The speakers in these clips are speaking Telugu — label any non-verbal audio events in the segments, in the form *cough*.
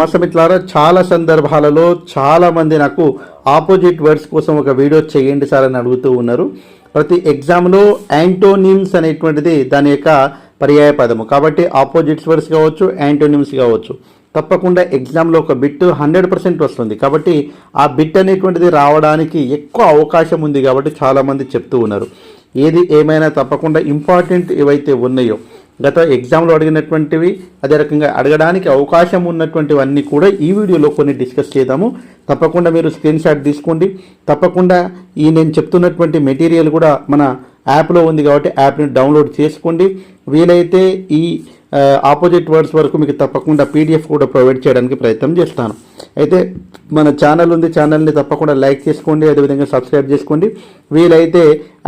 నమస్తే మిత్రులారా చాలా సందర్భాలలో చాలామంది నాకు ఆపోజిట్ వర్డ్స్ కోసం ఒక వీడియో చేయండి సార్ అని అడుగుతూ ఉన్నారు. ప్రతి ఎగ్జామ్లో యాంటోనిమ్స్ అనేటువంటిది దాని యొక్క పర్యాయ పదము. కాబట్టి ఆపోజిట్స్ వర్డ్స్ కావచ్చు యాంటోనిమ్స్ కావచ్చు. తప్పకుండా ఎగ్జామ్లో ఒక బిట్ హండ్రెడ్ పర్సెంట్ వస్తుంది. కాబట్టి ఆ బిట్ అనేటువంటిది రావడానికి ఎక్కువ అవకాశం ఉంది కాబట్టి చాలామంది చెప్తూ ఉన్నారు. ఏది ఏమైనా తప్పకుండా ఇంపార్టెంట్ ఏవైతే ఉన్నాయో గత ఎగ్జామ్లో అడిగినటువంటివి అదే రకంగా అడగడానికి అవకాశం ఉన్నటువంటివన్నీ కూడా ఈ వీడియోలో కొన్ని డిస్కస్ చేద్దాము. తప్పకుండా మీరు స్క్రీన్ షాట్ తీసుకోండి. తప్పకుండా ఈ నేను చెప్తున్నటువంటి మెటీరియల్ కూడా మన యాప్లో ఉంది కాబట్టి యాప్ని డౌన్లోడ్ చేసుకోండి. వీలైతే ఈ ఆపోజిట్ వర్డ్స్ వరకు మీకు తప్పకుండా పీడిఎఫ్ కూడా ప్రొవైడ్ చేయడానికి ప్రయత్నం చేస్తాను. అయితే మన ఛానల్ ఉంది ఛానల్ని తప్పకుండా లైక్ చేసుకోండి అదేవిధంగా సబ్స్క్రైబ్ చేసుకోండి. వీలైతే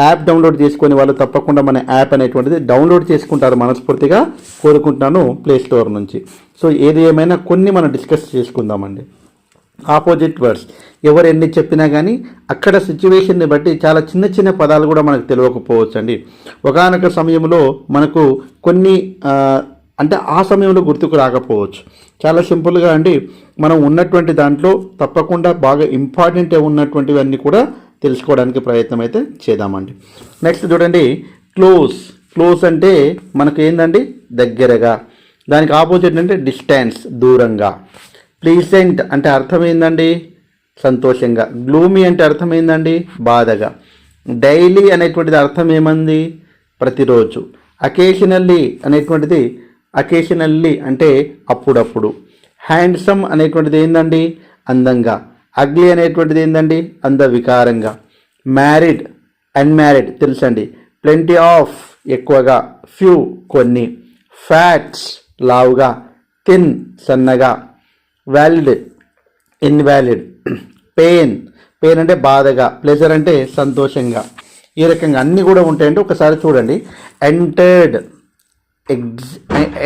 యాప్ డౌన్లోడ్ చేసుకునే వాళ్ళు తప్పకుండా మన యాప్ అనేటువంటిది డౌన్లోడ్ చేసుకుంటారు మనస్ఫూర్తిగా కోరుకుంటున్నాను ప్లే స్టోర్ నుంచి. సో ఏది ఏమైనా కొన్ని మనం డిస్కస్ చేసుకుందామండి. ఆపోజిట్ వర్డ్స్ ఎవరు ఎన్ని చెప్పినా కానీ అక్కడ సిచ్యువేషన్ని బట్టి చాలా చిన్న చిన్న పదాలు కూడా మనకు తెలియకపోవచ్చు అండి ఒకనొక సమయంలో మనకు కొన్ని అంటే ఆ సమయంలో గుర్తుకు రాకపోవచ్చు. చాలా సింపుల్గా అండి మనం ఉన్నటువంటి దాంట్లో తప్పకుండా బాగా ఇంపార్టెంట్ ఉన్నటువంటివన్నీ కూడా తెలుసుకోవడానికి ప్రయత్నం అయితే చేద్దామండి. నెక్స్ట్ చూడండి క్లోజ్. క్లోజ్ అంటే మనకు ఏందండి దగ్గరగా. దానికి ఆపోజిట్ అంటే డిస్టెన్స్ దూరంగా. ప్లీజెంట్ అంటే అర్థం ఏందండి సంతోషంగా. గ్లూమీ అంటే అర్థం ఏందండి బాధగా. డైలీ అనేటువంటిది అర్థం ఏమంది? ప్రతిరోజు. అకేషనల్లీ అనేటువంటిది అకేషనల్లీ అంటే అప్పుడప్పుడు. హ్యాండ్సమ్ అనేటువంటిది ఏందండి? అందంగా. అగ్లీ అనేటువంటిది ఏందండి? అందవికారంగా మ్యారీడ్ అన్మ్యారీడ్ తెలుసండి. ప్లెంటీ ఆఫ్ ఎక్కువగా. ఫ్యూ కొన్ని. ఫ్యాట్స్ లావుగా. థిన్ సన్నగా. వ్యాలిడ్ ఇన్వాలిడ్ పెయిన్ పెయిన్ అంటే బాధగా. ప్లెజర్ అంటే సంతోషంగా. ఈ రకంగా అన్నీ కూడా ఉంటాయంటే ఒకసారి చూడండి. ఎంటర్డ్ ఎగ్జ్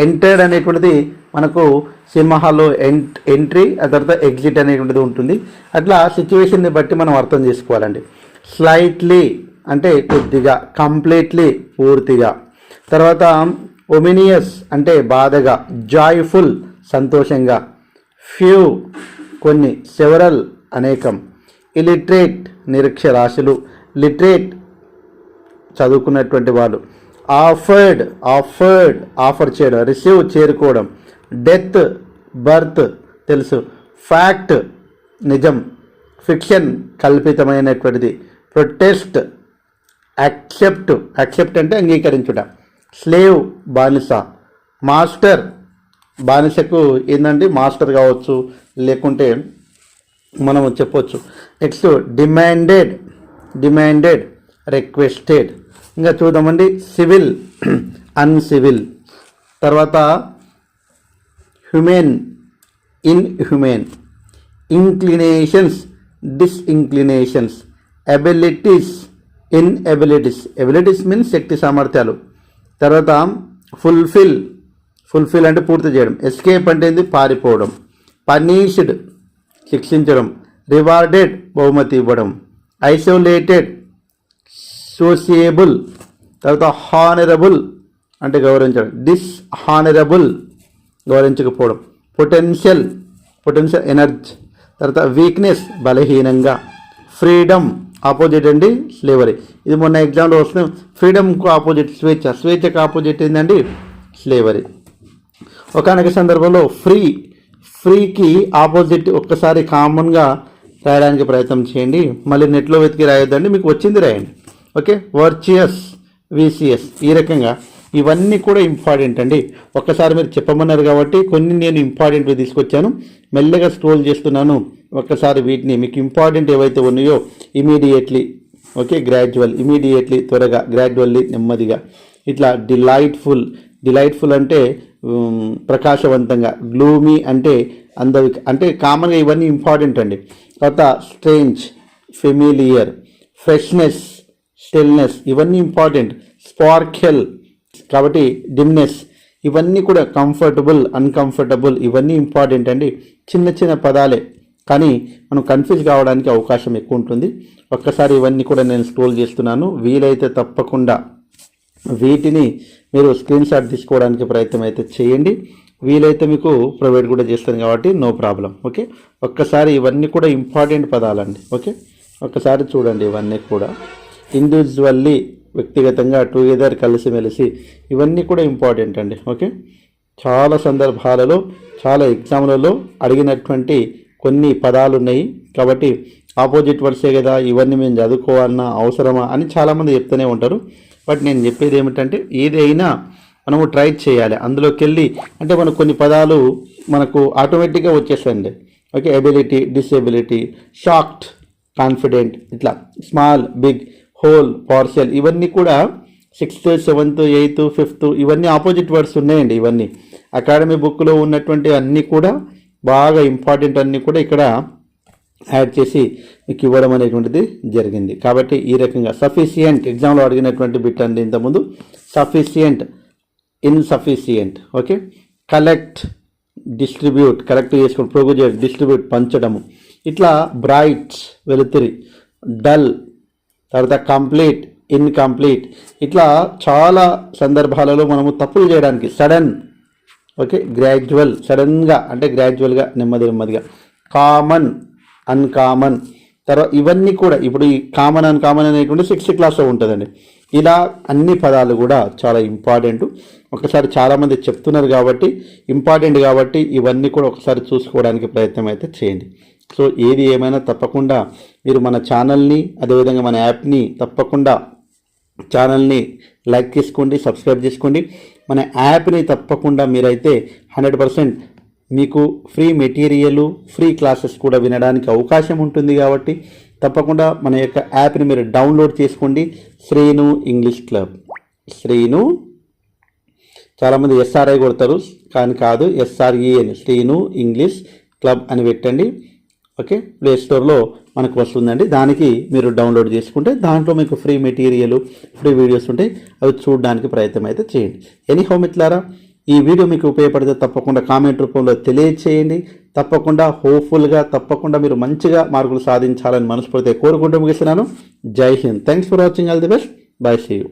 ఎంటర్డ్ అనేటువంటిది మనకు సినిమా హాల్లో ఎంట్ ఎంట్రీ ఆ తర్వాత ఎగ్జిట్ అనేటువంటిది ఉంటుంది. అట్లా సిచ్యువేషన్ని బట్టి మనం అర్థం చేసుకోవాలండి. స్లైట్లీ అంటే కొద్దిగా కంప్లీట్లీ పూర్తిగా. తర్వాత ఒమినియస్ అంటే బాధగా జాయ్ఫుల్ సంతోషంగా. ఫ్యూ కొన్ని సెవరల్ అనేకం. ఇలిటరేట్ నిరక్షరాశులు. లిటరేట్ చదువుకున్నటువంటి వాళ్ళు. ఆఫర్డ్ ఆఫర్డ్ ఆఫర్ చేయడం రిసీవ్ చేరుకోవడం. డెత్ బర్త్ తెలుసు. ఫ్యాక్ట్ నిజం. ఫిక్షన్ కల్పితమైనటువంటిది. Protest accept. యాక్సెప్ట్ అంటే అంగీకరించుట. స్లేవ్ బానిస. మాస్టర్ బానిసకు ఏంటంటే మాస్టర్ కావచ్చు లేకుంటే మనం చెప్పొచ్చు. Next demanded. Demanded requested. ఇంకా చూద్దామండి. Civil *clears throat* uncivil. తర్వాత human inhuman. Inclinations disinclinations. Abilities inabilities. Abilities means శక్తి సామర్థ్యాలు. తర్వాత ఫుల్ఫిల్. ఫుల్ఫిల్ అంటే పూర్తి చేయడం. ఎస్కేప్ అంటే ఏంది? పారిపోవడం. పనీష్డ్ శిక్షించడం. రివార్డెడ్ బహుమతి ఇవ్వడం. ఐసోలేటెడ్ సోసియబుల్ తర్వాత హానరబుల్ అంటే గౌరవించడం. డిస్హానరబుల్ గౌరవించకపోవడం. పొటెన్షియల్ పొటెన్షియల్ ఎనర్జీ తర్వాత వీక్నెస్ బలహీనంగా. ఫ్రీడమ్ ఆపోజిట్ అండి స్లేవరీ ఇది మొన్న ఎగ్జామ్లో వస్తుంది ఫ్రీడమ్కు ఆపోజిట్ స్వేచ్ఛ. స్వేచ్ఛకు ఆపోజిట్ ఏంటండి స్లేవరీ ఒకనొక సందర్భంలో ఫ్రీ ఫ్రీకి ఆపోజిట్ ఒక్కసారి కామన్గా రాయడానికి ప్రయత్నం చేయండి. మళ్ళీ నెట్లో వెతికి రాయొద్దండి. మీకు వచ్చింది రాయండి. ఓకే? వర్చియస్ విసిఎస్ ఈ రకంగా. ఇవన్నీ కూడా ఇంపార్టెంట్ అండి. ఒక్కసారి మీరు చెప్పమన్నారు కాబట్టి కొన్ని నేను ఇంపార్టెంట్వి తీసుకొచ్చాను. మెల్లగా స్క్రోల్ చేస్తున్నాను. ఒక్కసారి వీటిని మీకు ఇంపార్టెంట్ ఏవైతే ఉన్నాయో ఇమీడియట్లీ ఓకే? గ్రాడ్యువల్ ఇమీడియట్లీ త్వరగా గ్రాడ్యువల్లీ నెమ్మదిగా. ఇట్లా డిలైట్ఫుల్ డిలైట్ఫుల్ అంటే ప్రకాశవంతంగా. గ్లూమీ అంటే అందరి అంటే కామన్గా ఇవన్నీ ఇంపార్టెంట్ అండి. తర్వాత స్ట్రేంజ్ ఫెమిలియర్ ఫ్రెష్నెస్ స్టిల్నెస్ ఇవన్నీ ఇంపార్టెంట్. స్పార్కెల్ కాబట్టి డిమ్నెస్ ఇవన్నీ కూడా కంఫర్టబుల్ అన్కంఫర్టబుల్ ఇవన్నీ ఇంపార్టెంట్ అండి. చిన్న చిన్న పదాలే కానీ మనం కన్ఫ్యూజ్ కావడానికి అవకాశం ఎక్కువ ఉంటుంది. ఒక్కసారి ఇవన్నీ కూడా నేను స్క్రోల్ చేస్తున్నాను. వీలైతే తప్పకుండా వీటిని మీరు స్క్రీన్ షాట్ తీసుకోవడానికి ప్రయత్నం అయితే చేయండి. వీలైతే మీకు ప్రొవైడ్ కూడా చేస్తాను కాబట్టి నో ప్రాబ్లం ఓకే? ఒక్కసారి ఇవన్నీ కూడా ఇంపార్టెంట్ పదాలండి ఓకే? ఒక్కసారి చూడండి ఇవన్నీ కూడా. ఇండివిజువల్లీ వ్యక్తిగతంగా టుగెదర్ కలిసిమెలిసి ఇవన్నీ కూడా ఇంపార్టెంట్ అండి ఓకే చాలా సందర్భాలలో చాలా ఎగ్జామ్లలో అడిగినటువంటి కొన్ని పదాలు ఉన్నాయి కాబట్టి ఆపోజిట్ వర్డ్సే కదా ఇవన్నీ మేము చదువుకోవాలన్నా అవసరమా అని చాలామంది చెప్తూనే ఉంటారు. బట్ నేను చెప్పేది ఏమిటంటే ఏదైనా మనము ట్రై చేయాలి. అందులోకి వెళ్ళి అంటే మనకు కొన్ని పదాలు మనకు ఆటోమేటిక్గా వచ్చేస్తాయండి. Okay ability disability shocked confident ఇట్లా స్మాల్ బిగ్ హోల్ పార్షియల్ ఇవన్నీ కూడా సిక్స్త్ సెవెంత్ ఎయిత్ ఫిఫ్త్ ఇవన్నీ ఆపోజిట్ వర్డ్స్ ఉన్నాయండి ఇవన్నీ. అకాడమీ బుక్లో ఉన్నటువంటి అన్నీ కూడా బాగా ఇంపార్టెంట్ అన్నీ కూడా ఇక్కడ యాడ్ చేసి మీకు ఇవ్వడం అనేటువంటిది జరిగింది. కాబట్టి ఈ రకంగా సఫిషియంట్ ఎగ్జామ్లో అడిగినటువంటి బిట్ అండి ఇంతకుముందు. Sufficient insufficient okay collect distribute collect చేసుకుని ప్రొగ్యూజర్ డిస్ట్రిబ్యూట్ పంచడము. ఇట్లా బ్రైట్ వెలుతురి డల్ తర్వాత కంప్లీట్ ఇన్కంప్లీట్. ఇట్లా చాలా సందర్భాలలో మనము తప్పులు చేయడానికి సడన్ ఓకే గ్రాడ్యువల్ సడన్గా అంటే గ్రాడ్యువల్గా నెమ్మది నెమ్మదిగా. Common uncommon. తర్వాత ఇవన్నీ కూడా ఇప్పుడు ఈ కామన్ అన్కామన్ అనేటువంటి సిక్స్త్ క్లాస్లో ఉంటుందండి. ఇలా అన్ని పదాలు కూడా చాలా ఇంపార్టెంట్ ఒకసారి చాలామంది చెప్తున్నారు కాబట్టి ఇంపార్టెంట్ కాబట్టి ఇవన్నీ కూడా ఒకసారి చూసుకోవడానికి ప్రయత్నం అయితే చేయండి. సో ఏది ఏమైనా తప్పకుండా మీరు మన ఛానల్ని అదేవిధంగా మన యాప్ని తప్పకుండా ఛానల్ని లైక్ చేసుకోండి సబ్స్క్రైబ్ చేసుకోండి. మన యాప్ని తప్పకుండా మీరైతే హండ్రెడ్ పర్సెంట్ మీకు ఫ్రీ మెటీరియల్ ఫ్రీ క్లాసెస్ కూడా వినడానికి అవకాశం ఉంటుంది కాబట్టి తప్పకుండా మన యొక్క యాప్ని మీరు డౌన్లోడ్ చేసుకోండి. Srinu English club. శ్రీను? చాలామంది ఎస్ఆర్ఐ కొడతారు కానీ కాదు ఎస్ఆర్ఈ అని శ్రీను ఇంగ్లీష్ క్లబ్ అని పెట్టండి. ఓకే? ప్లే స్టోర్లో మనకు వస్తుందండి. దానికి మీరు డౌన్లోడ్ చేసుకుంటే దాంట్లో మీకు ఫ్రీ మెటీరియల్ ఫ్రీ వీడియోస్ ఉంటాయి. అవి చూడడానికి ప్రయత్నం అయితే చేయండి. ఎనీ హోమ్ ఇట్లారా ఈ వీడియో మీకు ఉపయోగపడితే తప్పకుండా కామెంట్ రూపంలో తెలియచేయండి. తప్పకుండా హోప్ఫుల్గా తప్పకుండా మీరు మంచిగా మార్కులు సాధించాలని మనస్ఫూర్తిగా కోరుకుంటూ ముగిస్తున్నాను. Jai Hind. Thanks for watching all the best bye see you